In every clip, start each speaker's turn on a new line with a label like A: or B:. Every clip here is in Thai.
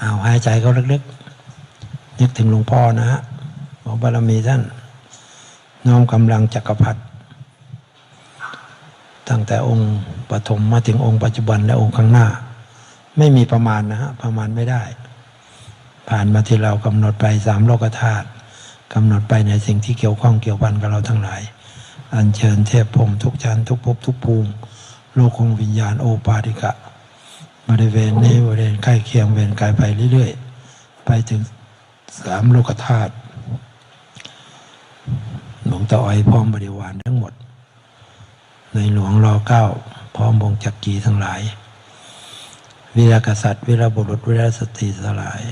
A: เอาหายใจเขาลึกๆนึกถึงหลวงพ่อนะฮะบอกบารมีท่าน น้อมกำลังจักรพรรดิตั้งแต่องค์ปฐมมาถึงองค์ปัจจุบันและองค์ข้างหน้า ไม่มีประมาณนะฮะประมาณไม่ได้ ผ่านมาที่เรากำหนดไปสามโลกธาตุกำหนดไปในสิ่งที่เกี่ยวข้องเกี่ยวพันกับเราทั้งหลาย อัญเชิญเทพพรมทุกชั้นทุกภพทุกภูมิโลกของวิญญาณโอปาติกะ บริเวณนี้บริเวณใกล้เคียงเวรกายไปเรื่อยๆ ไปถึงสามโลกธาตุหลวงตาอ้อยพร้อมบริวารทั้งหมด ในหลวงรอเก้าพร้อมวงจักรีทั้งหลายวีรกษัตริย์วีรบุรุษวีรสตรีสลาย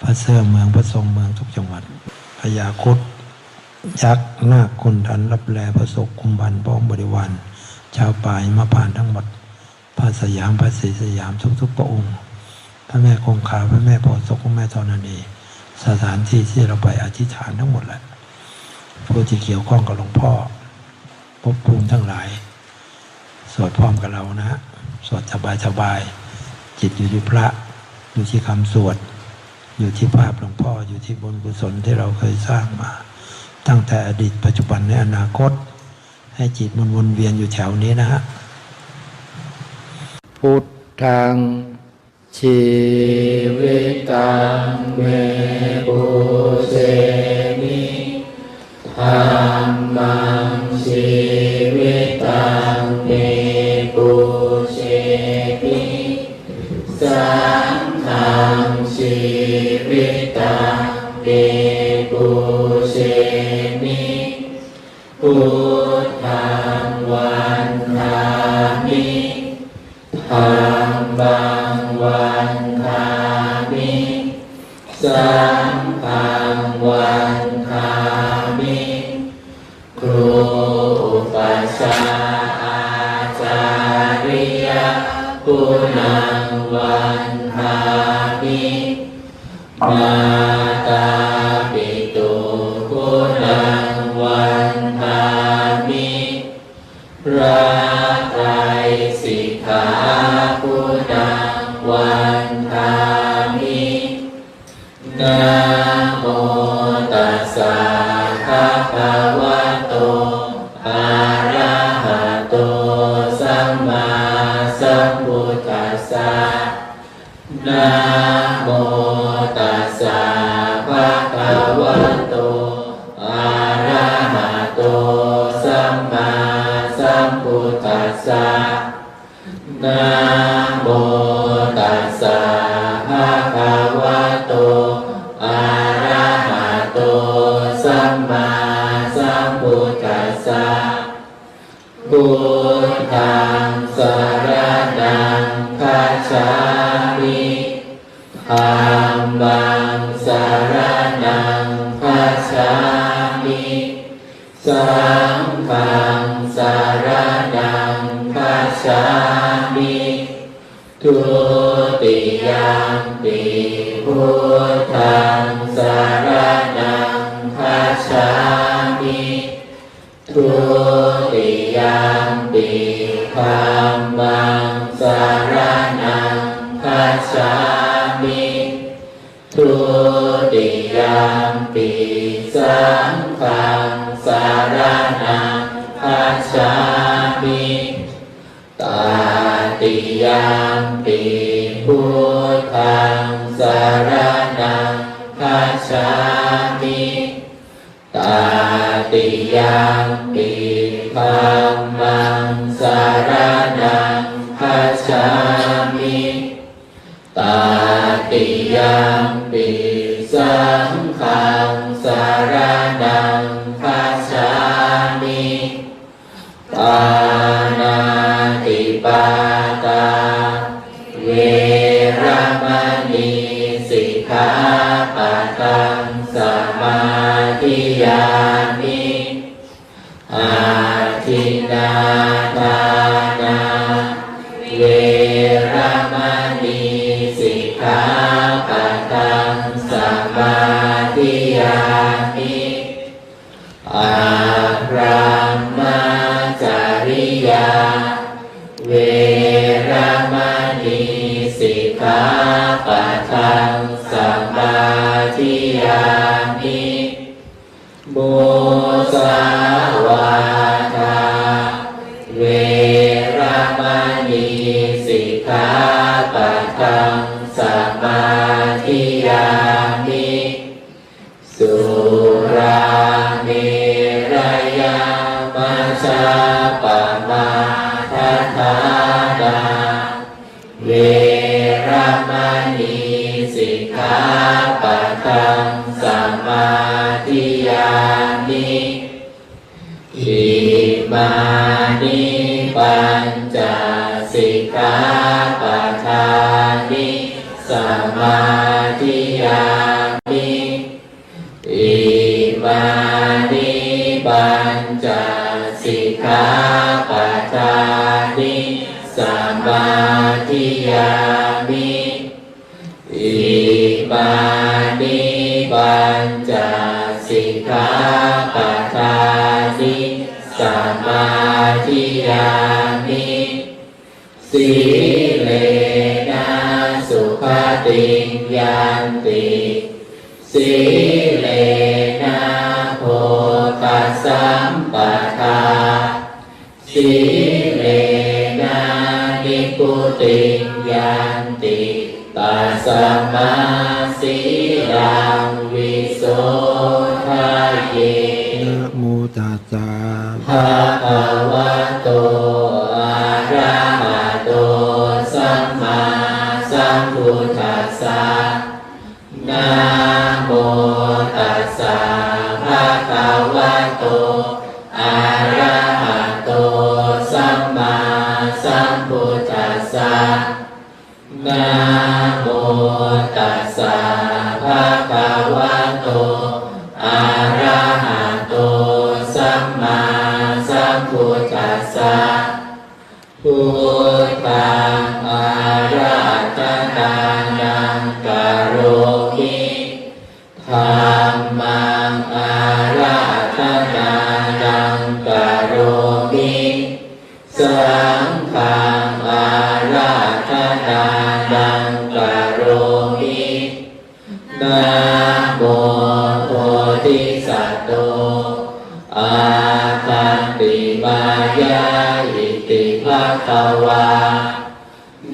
A: พระเสื้อเมืองพระทรงเมืองทุกจังหวัดพญาคุดยักษ์นาคคนทันรับแลพระศกคุมบันพร้องบริวารชาวป่ายมาผ่านทั้งหมด พระสยามพระศรีสยามทุกๆพระองค์ พระแม่คงคาพระแม่โพธิ์ศกพระแม่ธรณีสถานที่ที่เราไปอธิษฐานทั้งหมดแหละผู้ที่เกี่ยวข้องกับหลวงพ่อภพภูมิทั้งหลาย สวดพร้อมกับเรานะฮะสวดสบายสบายจิตอยู่ที่พระ อยู่ที่คำสวด อยู่ที่ภาพหลวงพ่ออยู่ที่บุญกุศลที่เราเคยสร้างมา ตั้งแต่อดีตปัจจุบันในอนาคต ให้จิตมันวนเวียนอยู่แถวนี้นะฮะ พุทธังชีวิตังเมปุเสมิธรรมังชีวิตังเมปุเสมิสังฆังชีวิตังเมปุเสมิพุ ริยะคุณังวันทามิมา สะนะโมตัสสะภะคะวะโตอะระหะโตสัมมาสัมพุทธัสสะนะโมตัสสะภะคะวะโตอะระหะโตสัมมาสัมพุทธัสสะพุทธังสรณัง คัจฉามิธัมมังสารณังคัจฉามิสังฆังสารณังคัจฉามิทุติยัมปิพุทธังสารณังคัจฉามิทุติยมปิธรรมังสารนัง คัจฉามิทุติยมปิสังฆังสารนังคัจฉามิตาติยมปิพุทธังสารนังคัจฉามิตาติยมปิธรรมังสาร มปิสังฆังสารนังคัจฉามิปานาติปาตา เวรมณีสิกขาปะทังสมาธิยามิอาทินา บูสาวาทาเวรมณีสิกขาปะทังสมาธิยามิสุรามิระยามาชาปมาทัฏานาเวรมณีสิกขาปะทังสมาธิ ยามิอิมานิปัญจสิกขาปะทานิสมาธิยามิอิมานิปัญจสิกขาปะทานิสมาธิยา ขาปะทานิสมาธิยามิสีเลนะสุขติยันติสีเลนะโพตัสสัมปทาสีเลนะนิพุติยันติตัสสมา ภะคะวะ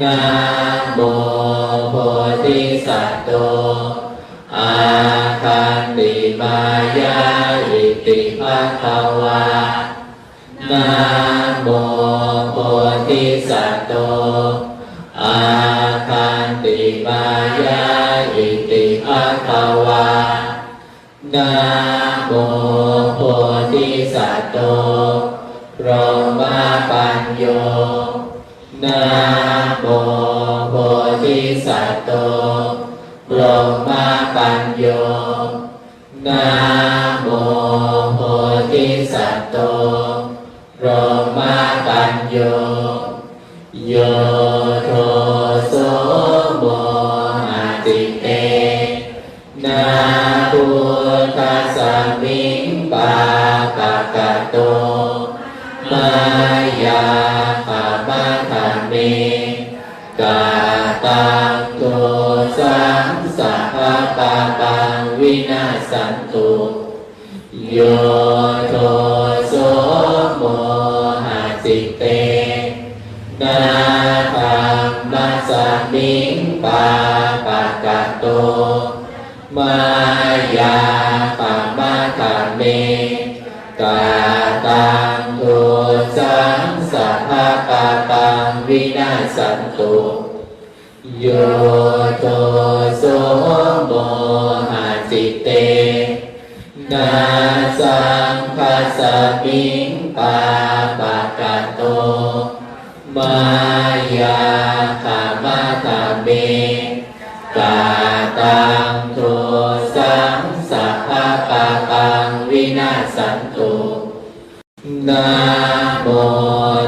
A: นะโมโพธิสัตว์โตอาคันติมายาอิติภะคะวานะโมโพธิสัตว์โตอาคันติมายาอิติภะคะวานะโมโพธิสัตว์โตพรหมาปัญโย นะโมโพธิสัตว์โตพรหมาปัญโยนะโมโพธิสัตว์โตพรหมาปัญโยโยโทโสโมหติเตนาพุทธสมิงปา มกาตังโทสังสัพพะปะปังวินาสันตุโย สันตุโยโทโสโมหะจิเตนาสังคัสมิงปาปะกะโต มายาคามาคาเมกาตังโทสังสัพพะปะปังวินาสันตุนะโม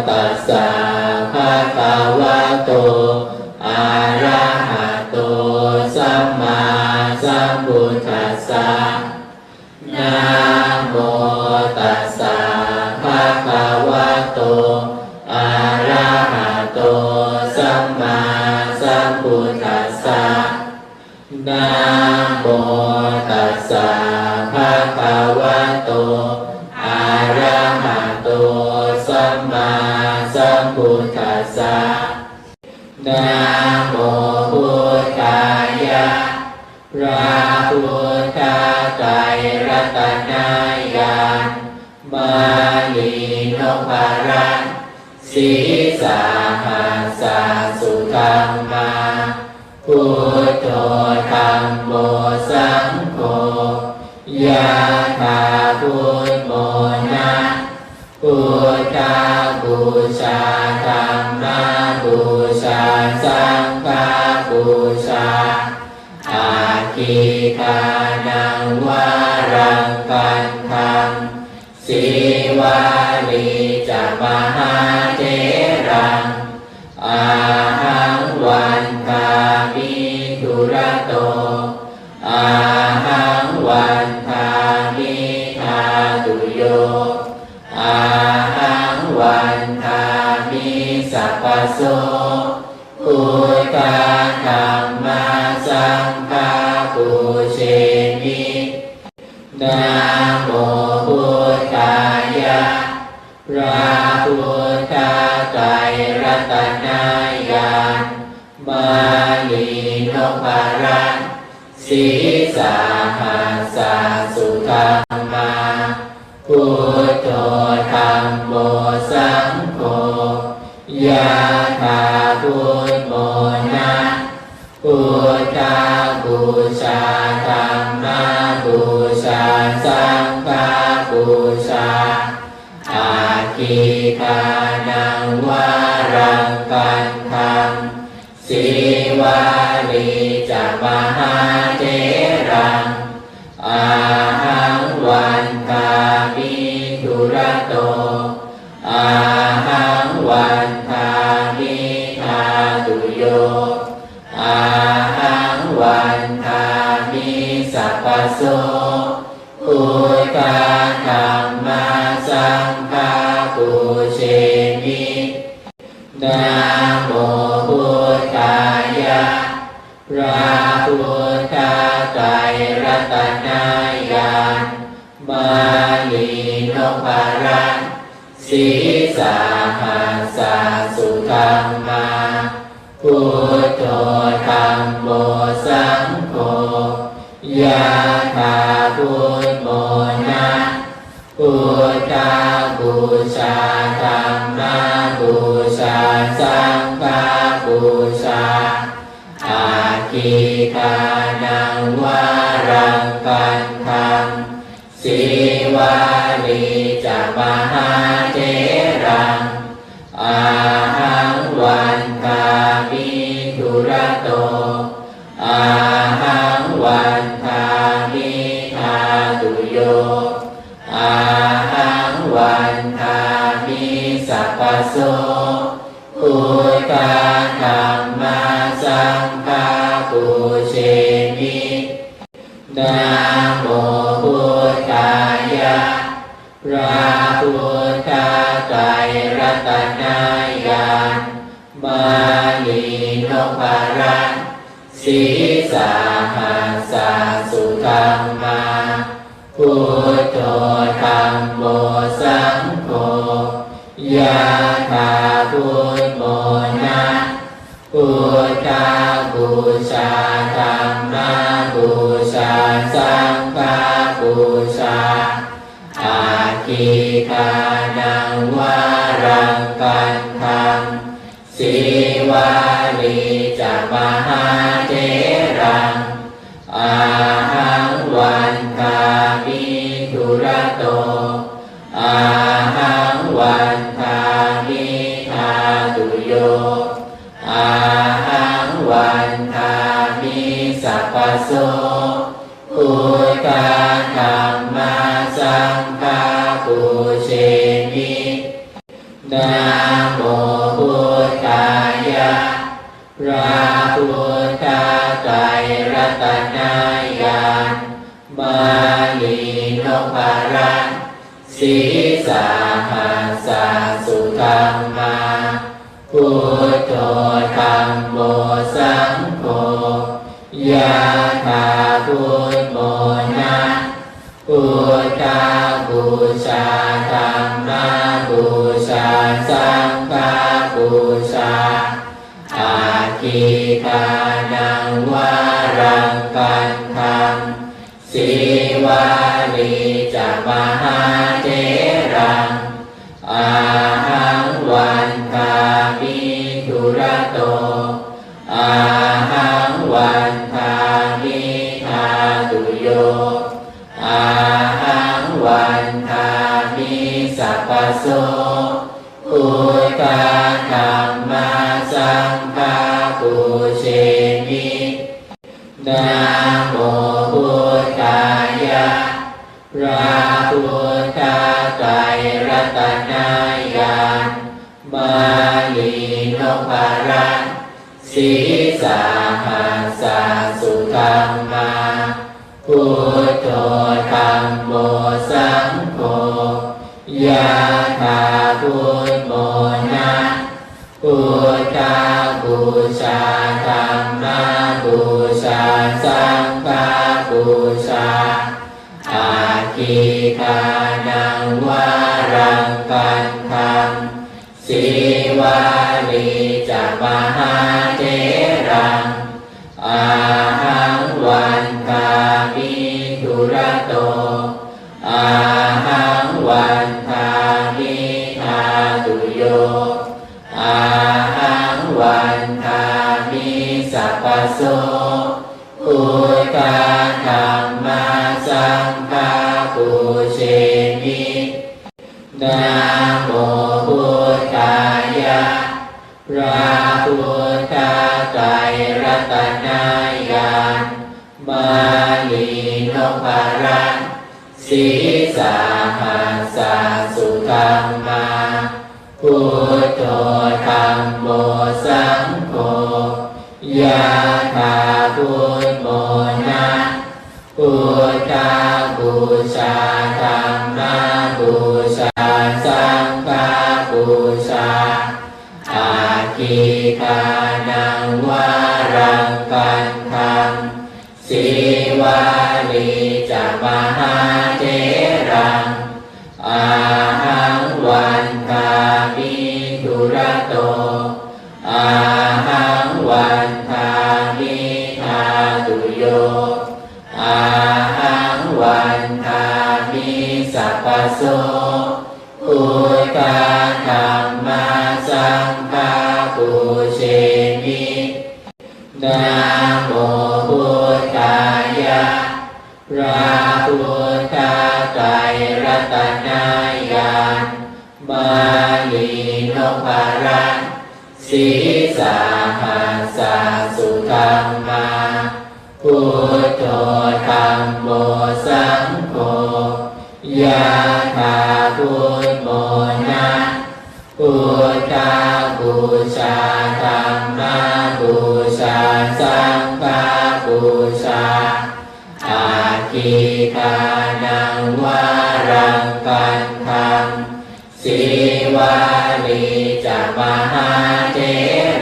A: ตัสสะ โตอะระหะโตสัมมาสัมพุทธัสสะนะโมตัสสะภะคะวะโตอะระหะโตสัมมาสัมพุทธัสสะนะโมตัสสะภะคะวะโตอะระหะโตสัมมาสัมพุทธัสสะ นะโมพุทธายะพระพุทธไตรรัตนญาณมาลีนพรัตน์สีสาหัสาสุธรรมาพุทโธธรรมโมสังโฆยะถาพุท พุทธาบูชาธรรมบูชา สังฆบูชา อาคีทานังวารังกันทังสีวาลีจะมหา สัพพโสพุทธาธรรมาสังฆาปุเชมินะโมพุทธายะพระพุทธไตรรัตนญาณมาลีนพรัตน์สีสาหัสาสุธรรมาพุทโธธรรมโมสังฆ ยะถาพุทโมนะพุทธาบูชาธรรมบูชาสังฆบูชาอาคิทานังวารังกันทังสีวาลีจะมหาเท โสพุทธาธรรมาสังฆาปุเชมินะโมพุทธายะพระพุทธไตรรัตนญาณมาลีนพรันสีสาหัสาสุธรรมาพุทโธธรรมโมสังโฆ ยะถาพุทโมนะพุทธาบูชาธรรมบูชาสังฆบูชาอาคิทานังวารังกันทังสีวาลีจะมหา โสพุทธาธรรมาสังฆาปุเชมินะโมพุทธายะพระพุทธไตรรัตนญาณมาลีนพรัตน์สีสาหัสาสุธรรมาพุทโธธรรมโมสัง ยะถาบุญโมนะพุทธาบูชาธรรมบูชาสังฆบูชาอาคีตานังวารังกันทังสีวา สัพพโสพุทธาธรรมาสังฆาปุเชมินะโมพุทธายะพระพุทธไตรรัตนญาณมาลีนพรันสีสาหัสสุธรรมาพุทโธธรรมโมสังโฆ ยาถาบุญโมนะปุทธาบูชาธรรมาบูชาสังฆาบูชาอาคีตานังวารังกันธรรมสีวาลีจะมหาเทรังอา โสพุทธาธรรมาสังฆาปุเชมินะโมพุทธายะพระพุทธไตรรัตนายานมาลีนพรัตน์สีสาหาสาสุธรรมาพุทโธธรรมโมสังโฆ ยะถาพุทโมนะพุทธาบูชาธรรมบูชาสังฆบูชาอาคิทานังวารังกันทังสีวาลีจะมหา โสพุทธาธรรมาสังฆาปุเชมินะโมพุทธายะพระพุทธไตรรัตนายานมาลีนพรันสีสาหาสสุธรรมาพุทโธธรรมโมสังโฆ ยะถาพุทโมนะพุทธาบูชาธรรมบูชาสังฆบูชาอาคิทา โสพุทธาธรรมาสังฆาปุเชมินะโมพุทธายะพระพุทธไตรรัตนายานมาลีนพรัตน์สีสาหาสสุธรรมาพุทโธธรรมโมสังโฆ ยะถาพุทโมนะพุทธาบูชาธรรมบูชาสังฆบูชาอาคิทานังวารังกันทังสีวาลีจะมหาเท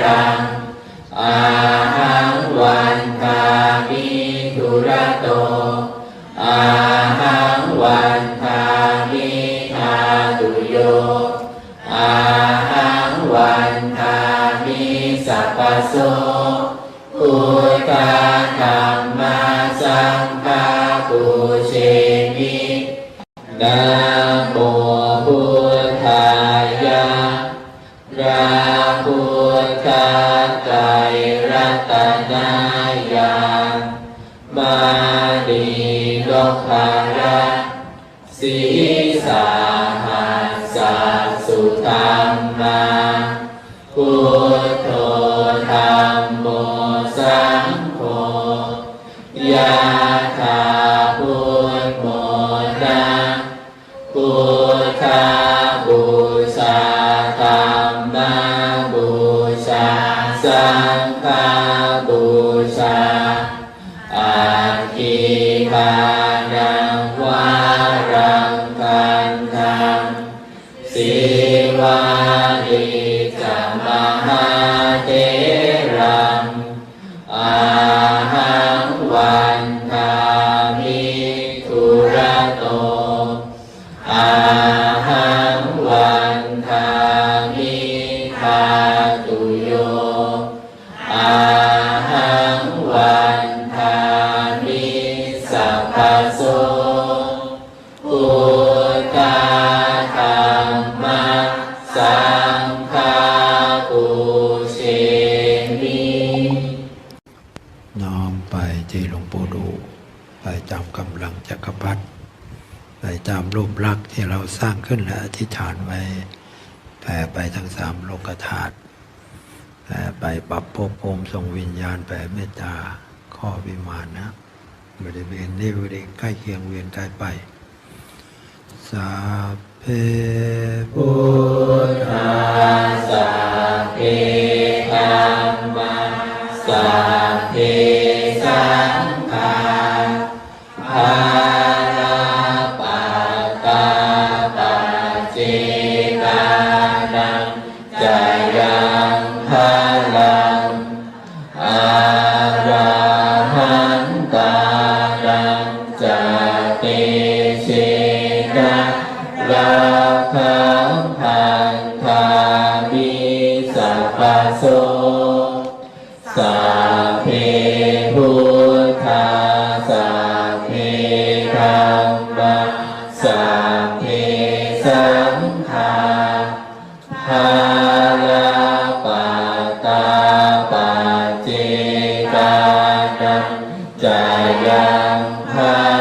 A: รังอา สพุทธา พอุตปเชมิน้
B: ปที่ไปจำกำลังจักรพรรไปตารูปลักที่เราสร้างขึ้นและอธิษฐานไว้แผ่ไปทั้งสามโลกธาตุแผ่ไปปรับภพภูมิทรงวิญญาณแผ่เมตตาข้อวิมานนะ บริเวณนี้บริเวณใกล้เคียงเวียนใกล้ไป สัพเพพุทธา
A: เพธรรมาสัพเพสังฆา จายังพา